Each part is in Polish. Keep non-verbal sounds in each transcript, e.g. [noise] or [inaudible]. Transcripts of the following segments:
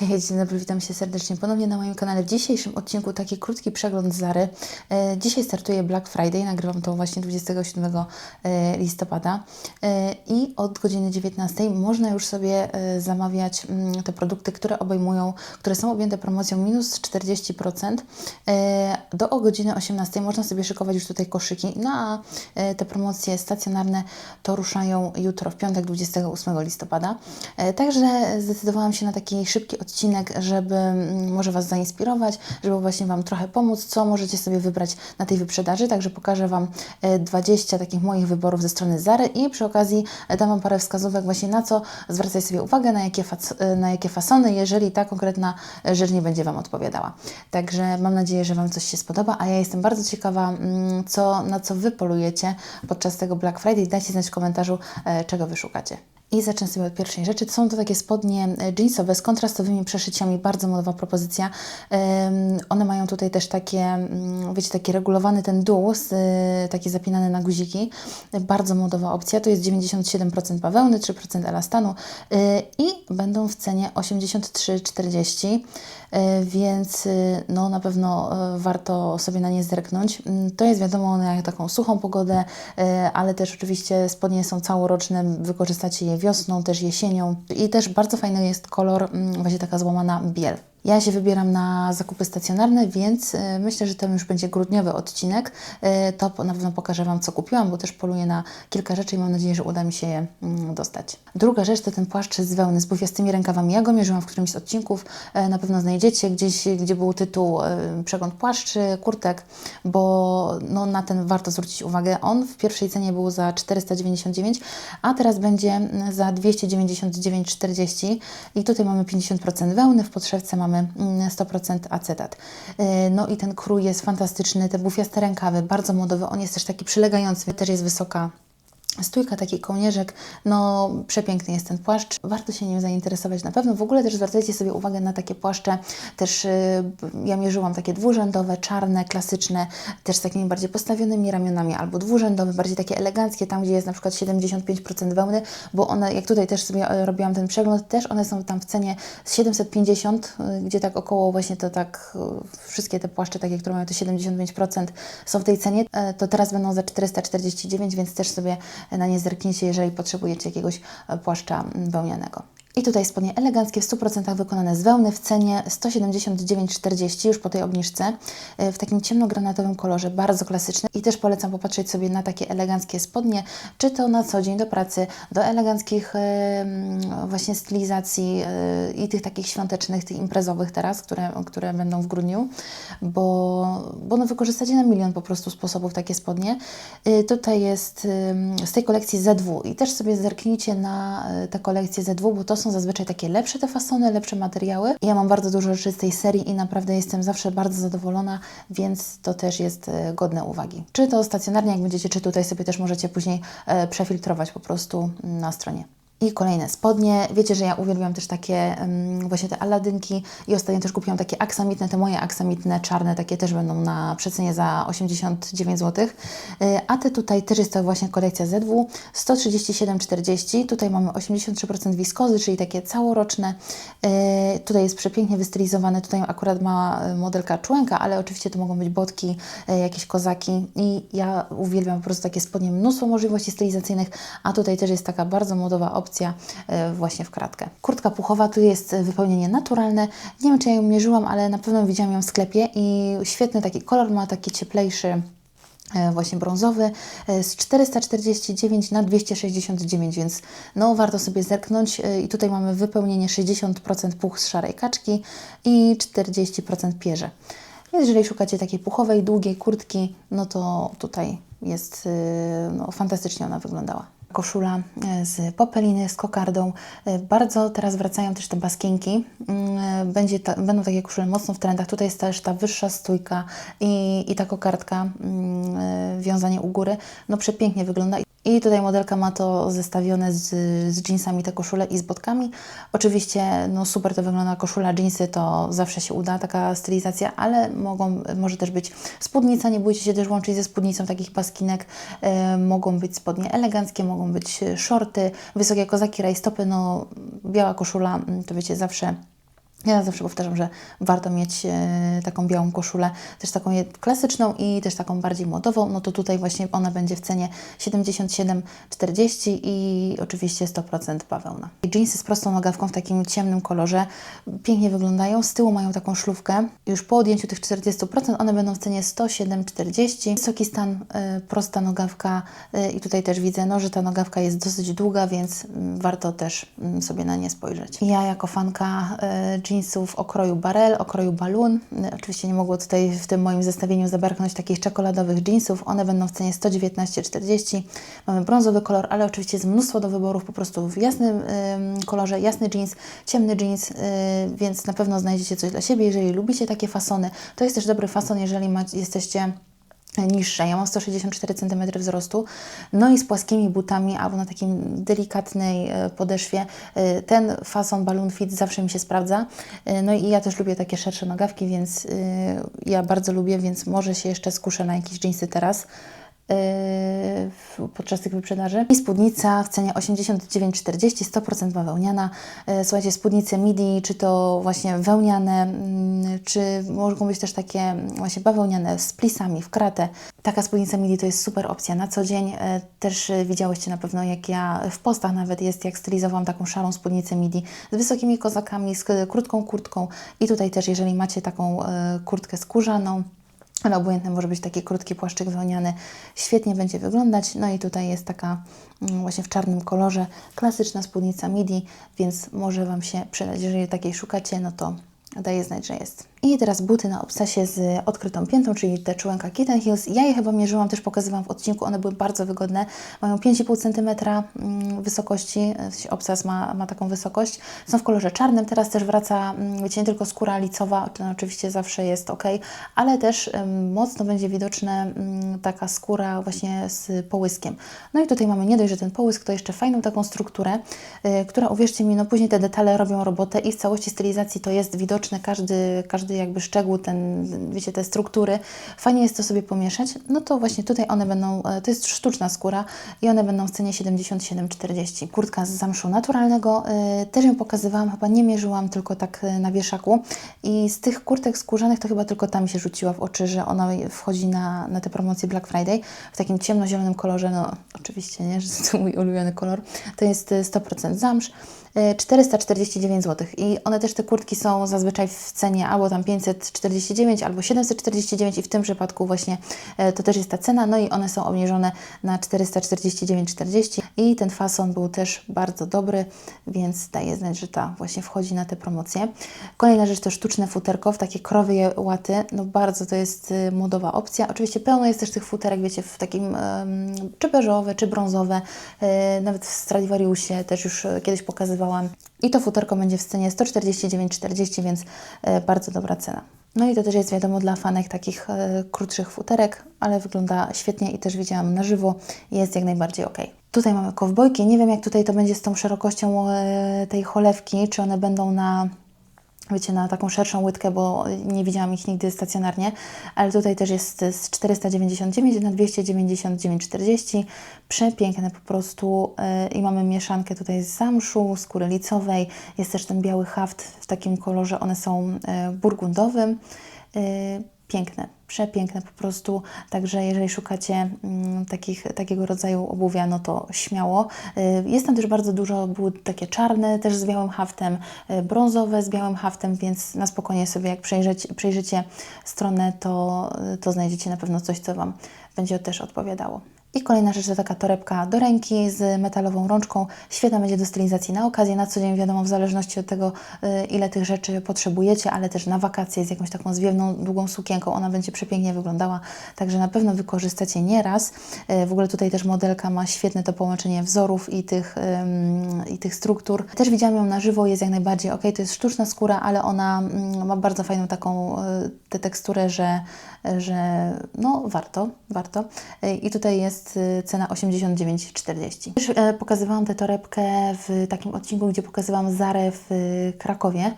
Hej, dzień dobry, witam się serdecznie ponownie na moim kanale. W dzisiejszym odcinku taki krótki przegląd Zary. E, dzisiaj startuje Black Friday, nagrywam to właśnie 27 e, listopada e, i od godziny 19 można już sobie zamawiać mm, te produkty, które obejmują, które są objęte promocją minus 40%. E, do o godziny 18 można sobie szykować już tutaj koszyki, no a te promocje stacjonarne to ruszają jutro, w piątek 28 listopada. Także zdecydowałam się na taki szybki odcinek, żeby mm, może Was zainspirować, żeby właśnie Wam trochę pomóc, co możecie sobie wybrać na tej wyprzedaży. Także pokażę Wam e, 20 takich moich wyborów ze strony Zary i przy okazji e, dam Wam parę wskazówek właśnie na co zwracać sobie uwagę, na jakie, e, na jakie fasony, jeżeli ta konkretna e, rzecz nie będzie Wam odpowiadała. Także mam nadzieję, że Wam coś się spodoba, a ja jestem bardzo ciekawa, mm, co, na co Wy polujecie podczas tego Black Friday. Dajcie znać w komentarzu, e, czego Wy szukacie. I sobie od pierwszej rzeczy. To są to takie spodnie e, jeansowe z kontrastowymi przeszyciami, bardzo modowa propozycja. One mają tutaj też takie, mm, wiecie, taki regulowany ten dół, y, taki zapinany na guziki. Bardzo modowa opcja. To jest 97% bawełny, 3% elastanu y, i będą w cenie 83,40. Y, Więc no, na pewno warto sobie na nie zerknąć. Mm, To jest wiadomo na taką suchą pogodę, ale też oczywiście spodnie są całoroczne, wykorzystacie je wiosną, też jesienią i też bardzo fajny jest kolor, mm, właśnie taka złamana biel. Ja się wybieram na zakupy stacjonarne, więc y, myślę, że to już będzie grudniowy odcinek. Y, To na pewno pokażę Wam, co kupiłam, bo też poluję na kilka rzeczy i mam nadzieję, że uda mi się je mm, dostać. Druga rzecz to ten płaszcz z wełny z bufiastymi rękawami. Ja go mierzyłam w którymś z odcinków, e, na pewno znajdziecie gdzieś, gdzie był tytuł e, przegląd płaszczy, kurtek, bo no, na ten warto zwrócić uwagę. On w pierwszej cenie był za 499, a teraz będzie mm, za 299,40 i tutaj mamy 50% wełny, w podszewce mamy mm, 100% acetat. E, No i ten krój jest fantastyczny, te bufiaste rękawy, bardzo modowy, on jest też taki przylegający, też jest wysoka Stójka, taki kołnierzyk, no przepiękny jest ten płaszcz. Warto się nim zainteresować na pewno. W ogóle też zwracajcie sobie uwagę na takie płaszcze. Też y, ja mierzyłam takie dwurzędowe, czarne, klasyczne, też z takimi bardziej postawionymi ramionami, albo dwurzędowe, bardziej takie eleganckie, tam gdzie jest na przykład 75% wełny, bo one, jak tutaj też sobie e, robiłam ten przegląd, też one są tam w cenie z 750, y, gdzie tak około właśnie to tak y, wszystkie te płaszcze takie, które mają to 75% są w tej cenie, e, to teraz będą za 449, więc też sobie na nie zerknijcie, jeżeli potrzebujecie jakiegoś e, płaszcza mm, wełnianego. I tutaj spodnie eleganckie, w 100% wykonane z wełny w cenie 179,40 już po tej obniżce e, w takim ciemnogranatowym kolorze, bardzo klasyczne i też polecam popatrzeć sobie na takie eleganckie spodnie, czy to na co dzień do pracy, do eleganckich e, mm, właśnie stylizacji e, i tych takich świątecznych, tych imprezowych teraz, które, które będą w grudniu, bo, bo no wykorzystacie na milion po prostu sposobów takie spodnie. Tutaj jest z tej kolekcji ZW i też sobie zerknijcie na tę kolekcję ZW, bo to są zazwyczaj takie lepsze te fasony, lepsze materiały. Ja mam bardzo dużo rzeczy z tej serii i naprawdę jestem zawsze bardzo zadowolona, więc to też jest e, godne uwagi. Czy to stacjonarnie, jak będziecie, czy tutaj sobie też możecie później e, przefiltrować po prostu na stronie. I kolejne spodnie. Wiecie, że ja uwielbiam też takie em, właśnie te aladynki i ostatnio też kupiłam takie aksamitne, te moje aksamitne czarne, takie też będą na przecenie za 89 zł. Y, A te tutaj też jest to właśnie kolekcja ZW 137,40. Tutaj mamy 83% wiskozy, czyli takie całoroczne. Y, Tutaj jest przepięknie wystylizowane. Tutaj akurat ma y, modelka człenka, ale oczywiście to mogą być botki, jakieś kozaki i ja uwielbiam po prostu takie spodnie, mnóstwo możliwości stylizacyjnych, a tutaj też jest taka bardzo modowa opcja e, właśnie w kratkę. Kurtka puchowa, tu jest e, wypełnienie naturalne. Nie wiem, czy ja ją mierzyłam, ale na pewno widziałam ją w sklepie i świetny taki kolor, ma taki cieplejszy e, właśnie brązowy z 449 na 269, więc no warto sobie zerknąć i tutaj mamy wypełnienie 60% puch z szarej kaczki i 40% pierze. Jeżeli szukacie takiej puchowej, długiej kurtki, no to tutaj jest, no fantastycznie ona wyglądała. Koszula e, z popeliny, z kokardą. E, Bardzo teraz wracają też te baskienki. Mm, Będzie ta, będą takie koszule mocno w trendach. Tutaj jest też ta wyższa stójka i, i ta kokardka, mm, e, wiązanie u góry. No przepięknie wygląda. I tutaj modelka ma to zestawione z, z jeansami te koszule i z botkami. Oczywiście no super to wygląda koszula, jeansy to zawsze się uda taka stylizacja, ale mogą, może też być spódnica, nie bójcie się też łączyć ze spódnicą takich paskinek. E, mogą być spodnie eleganckie, mogą być shorty, wysokie kozaki, rajstopy, no biała koszula, mm, to wiecie, zawsze Ja zawsze powtarzam, że warto mieć e, taką białą koszulę, też taką klasyczną i też taką bardziej modową. No to tutaj właśnie ona będzie w cenie 77,40 i oczywiście 100% bawełna. Jeansy z prostą nogawką w takim ciemnym kolorze pięknie wyglądają. Z tyłu mają taką szlówkę. Już po odjęciu tych 40% one będą w cenie 107,40. Wysoki stan, e, prosta nogawka e, i tutaj też widzę, no, że ta nogawka jest dosyć długa, więc mm, warto też mm, sobie na nie spojrzeć. Ja jako fanka jeansów o kroju barel, o kroju balloon, e, oczywiście nie mogło tutaj w tym moim zestawieniu zabraknąć takich czekoladowych jeansów. One będą w cenie 119,40. Mamy brązowy kolor, ale oczywiście jest mnóstwo do wyborów po prostu w jasnym em, kolorze, jasny jeans, ciemny jeans, y, więc na pewno znajdziecie coś dla siebie. Jeżeli lubicie takie fasony, to jest też dobry fason, jeżeli macie, jesteście niższa. Ja mam 164 cm wzrostu, no i z płaskimi butami albo na takim delikatnej e, podeszwie. E, Ten fason balloon fit zawsze mi się sprawdza. E, No i ja też lubię takie szersze nogawki, więc ja bardzo lubię, więc może się jeszcze skuszę na jakieś jeansy teraz podczas tych wyprzedaży. I spódnica w cenie 89,40, 100% bawełniana. E, Słuchajcie, spódnice midi, czy to właśnie wełniane, mm, czy mogą być też takie właśnie bawełniane z plisami w kratę. Taka spódnica midi to jest super opcja na co dzień. E, Też widziałyście na pewno, jak ja w postach nawet jest, jak stylizowałam taką szarą spódnicę midi z wysokimi kozakami, z krótką kurtką. I tutaj też, jeżeli macie taką kurtkę skórzaną, ale obojętny może być taki krótki płaszczyk wełniany. Świetnie będzie wyglądać. No i tutaj jest taka mm, właśnie w czarnym kolorze klasyczna spódnica midi, więc może Wam się przydać. Jeżeli takiej szukacie, no to daję znać, że jest. I teraz buty na obcasie z odkrytą piętą, czyli te czułenka Kitten Heels. Ja je chyba mierzyłam, też pokazywałam w odcinku, one były bardzo wygodne. Mają 5,5 cm mm, wysokości, obcas ma, ma taką wysokość. Są w kolorze czarnym, teraz też wraca, mm, wiecie, nie tylko skóra licowa, to oczywiście zawsze jest ok, ale też mocno będzie widoczna mm, taka skóra właśnie z połyskiem. No i tutaj mamy nie dość, że ten połysk, to jeszcze fajną taką strukturę, y, która uwierzcie mi, no później te detale robią robotę i w całości stylizacji to jest widoczne, każdy, każdy jakby szczegół, ten, wiecie, te struktury. Fajnie jest to sobie pomieszać. No to właśnie tutaj one będą, e, to jest sztuczna skóra i one będą w cenie 77,40. Kurtka z zamszu naturalnego, e, też ją pokazywałam, chyba nie mierzyłam, tylko tak e, na wieszaku. I z tych kurtek skórzanych to chyba tylko tam się rzuciła w oczy, że ona wchodzi na, na te promocje Black Friday w takim ciemnozielonym kolorze, no oczywiście, nie, że [laughs] to mój ulubiony kolor. To jest e, 100% zamsz. E, 449 zł. I one też te kurtki są zazwyczaj w cenie albo tam 549, albo 749 i w tym przypadku właśnie e, to też jest ta cena. No i one są obniżone na 449,40 i ten fason był też bardzo dobry, więc daje znać, że ta właśnie wchodzi na te promocje. Kolejna rzecz to sztuczne futerko w takie krowie łaty. No bardzo to jest y, modowa opcja. Oczywiście pełno jest też tych futerek, wiecie, w takim czy beżowe, czy brązowe, e, nawet w Stradivariusie też już e, kiedyś pokazywałam. I to futerko będzie w cenie 149,40, więc e, bardzo dobra cena. No i to też jest wiadomo dla fanek takich e, krótszych futerek, ale wygląda świetnie i też widziałam na żywo jest jak najbardziej ok. Tutaj mamy kowbojki. Nie wiem jak tutaj to będzie z tą szerokością e, tej cholewki, czy one będą na wiecie, na taką szerszą łydkę, bo nie widziałam ich nigdy stacjonarnie, ale tutaj też jest z 499 na 299,40. Przepiękne po prostu yy, i mamy mieszankę tutaj z zamszu, skóry licowej, jest też ten biały haft w takim kolorze, one są yy, burgundowym. Piękne, przepiękne po prostu. Także jeżeli szukacie mm, takich, takiego rodzaju obuwia, no to śmiało. Y, Jest tam też bardzo dużo, były takie czarne też z białym haftem, y, brązowe z białym haftem, więc na spokojnie sobie jak przejrzeć, przejrzycie stronę, to, to znajdziecie na pewno coś, co Wam będzie też odpowiadało. I kolejna rzecz to taka torebka do ręki z metalową rączką. Świetna będzie do stylizacji na okazję, na co dzień, wiadomo, w zależności od tego, y, ile tych rzeczy potrzebujecie, ale też na wakacje z jakąś taką zwiewną, długą sukienką. Ona będzie przepięknie wyglądała, także na pewno wykorzystacie nieraz. Y, W ogóle tutaj też modelka ma świetne to połączenie wzorów i tych, i tych struktur. Też widziałam ją na żywo, jest jak najbardziej ok. To jest sztuczna skóra, ale ona mm, ma bardzo fajną taką y, tę teksturę, że, że no warto, warto. I tutaj jest jest y, cena 89,40. Też e, pokazywałam tę torebkę w takim odcinku, gdzie pokazywałam Zarę w y, Krakowie.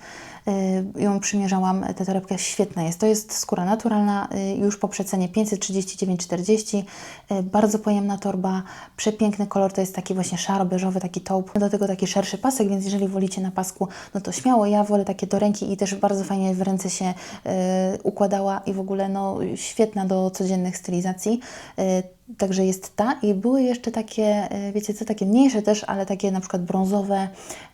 Y, ją przymierzałam, tę torebkę świetna jest. To jest skóra naturalna, już po przecenie 539,40. Y, Bardzo pojemna torba, przepiękny kolor, to jest taki właśnie szaro-beżowy, taki taupe. Do tego taki szerszy pasek, więc jeżeli wolicie na pasku, no to śmiało. Ja wolę takie do ręki i też bardzo fajnie w ręce się układała i w ogóle no, świetna do codziennych stylizacji. Także jest ta i były jeszcze takie, y, wiecie co, takie mniejsze też, ale takie na przykład brązowe,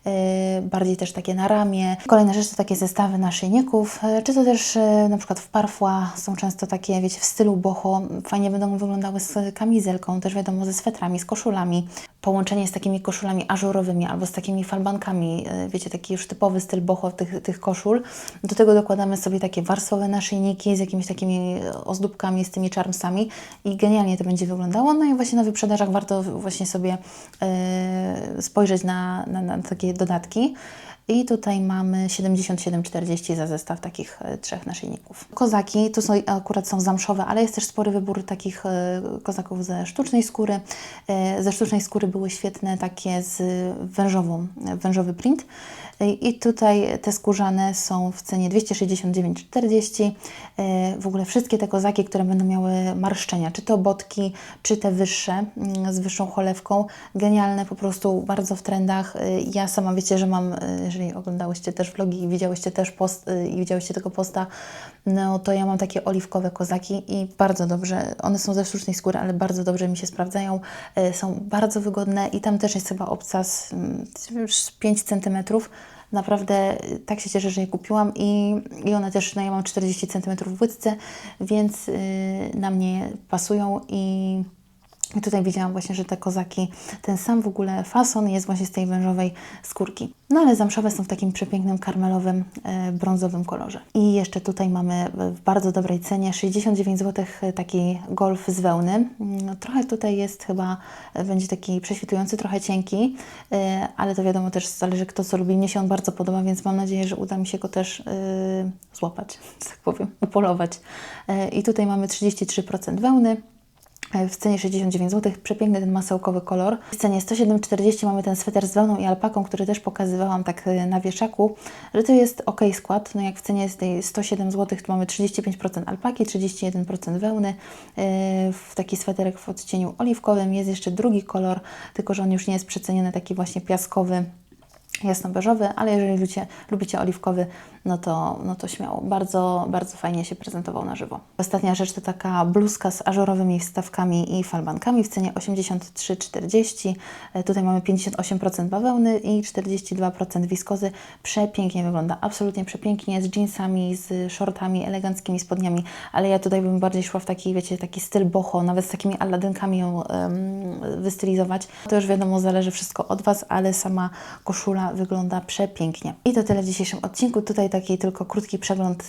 y, bardziej też takie na ramię. Kolejna rzecz to takie zestawy naszyjników, y, czy to też na przykład w parfła są często takie, wiecie, w stylu boho, fajnie będą wyglądały z kamizelką, też wiadomo ze swetrami, z koszulami. Połączenie z takimi koszulami ażurowymi albo z takimi falbankami, y, wiecie, taki już typowy styl boho tych, tych koszul. Do tego dokładamy sobie takie warstwowe naszyjniki z jakimiś takimi ozdóbkami, z tymi charmsami i genialnie to będzie wyglądało. No i właśnie na wyprzedażach warto właśnie sobie e, spojrzeć na, na, na takie dodatki. I tutaj mamy 77,40 za zestaw takich e, trzech naszyjników. Kozaki, tu są, akurat są zamszowe, ale jest też spory wybór takich e, kozaków ze sztucznej skóry. E, ze sztucznej skóry były świetne takie z wężową, wężowy print. I tutaj te skórzane są w cenie 269,40. E, W ogóle wszystkie te kozaki, które będą miały marszczenia, czy to botki, czy te wyższe mm, z wyższą cholewką, genialne, po prostu bardzo w trendach. Ja sama wiecie, że mam, jeżeli oglądałyście też vlogi i widziałyście też post e, i widziałyście tego posta, no to ja mam takie oliwkowe kozaki i bardzo dobrze, one są ze sztucznej skóry, ale bardzo dobrze mi się sprawdzają, e, są bardzo wygodne i tam też jest chyba obcas mm, już 5 cm. Naprawdę y, tak się cieszę, że je kupiłam i, i one też, no ja mam 40 cm w łydce, więc y, na mnie pasują i i tutaj widziałam właśnie, że te kozaki, ten sam w ogóle fason jest właśnie z tej wężowej skórki. No ale zamszowe są w takim przepięknym karmelowym, e, brązowym kolorze. I jeszcze tutaj mamy w bardzo dobrej cenie 69 zł taki golf z wełny. No, trochę tutaj jest chyba, e, będzie taki prześwitujący, trochę cienki, e, ale to wiadomo też zależy kto co lubi. Mnie się on bardzo podoba, więc mam nadzieję, że uda mi się go też e, złapać, [laughs] tak powiem, upolować. E, I tutaj mamy 33% wełny, w cenie 69 zł. Przepiękny ten masełkowy kolor. W cenie 107,40 mamy ten sweter z wełną i alpaką, który też pokazywałam tak e, na wieszaku, że to jest ok skład. No jak w cenie tej 107 zł, to mamy 35% alpaki, 31% wełny. E, W taki sweterek w odcieniu oliwkowym jest jeszcze drugi kolor, tylko że on już nie jest przeceniony, taki właśnie piaskowy jasno-beżowy, ale jeżeli lubicie, lubicie oliwkowy, no to, no to śmiało. Bardzo, bardzo fajnie się prezentował na żywo. Ostatnia rzecz to taka bluzka z ażurowymi wstawkami i falbankami w cenie 83,40. E, Tutaj mamy 58% bawełny i 42% wiskozy. Przepięknie wygląda, absolutnie przepięknie, z jeansami, z shortami, eleganckimi spodniami, ale ja tutaj bym bardziej szła w taki, wiecie, taki styl boho, nawet z takimi aladynkami ją wystylizować. To już wiadomo, zależy wszystko od Was, ale sama koszula wygląda przepięknie. I to tyle w dzisiejszym odcinku. Tutaj taki tylko krótki przegląd y,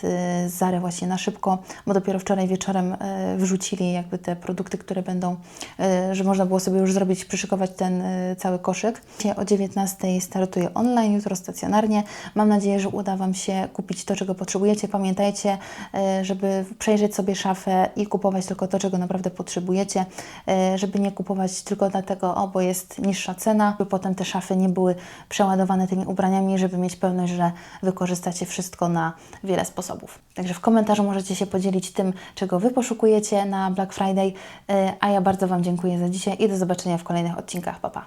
z Zary właśnie na szybko, bo dopiero wczoraj wieczorem y, wrzucili jakby te produkty, które będą, y, że można było sobie już zrobić, przyszykować ten y, cały koszyk. O 19 startuje online, jutro stacjonarnie. Mam nadzieję, że uda Wam się kupić to, czego potrzebujecie. Pamiętajcie, y, żeby przejrzeć sobie szafę i kupować tylko to, czego naprawdę potrzebujecie, y, żeby nie kupować tylko dlatego, o, bo jest niższa cena, by potem te szafy nie były przeładowane tymi ubraniami, żeby mieć pewność, że wykorzystacie wszystko na wiele sposobów. Także w komentarzu możecie się podzielić tym, czego Wy poszukujecie na Black Friday, y, a ja bardzo Wam dziękuję za dzisiaj i do zobaczenia w kolejnych odcinkach. Pa, pa.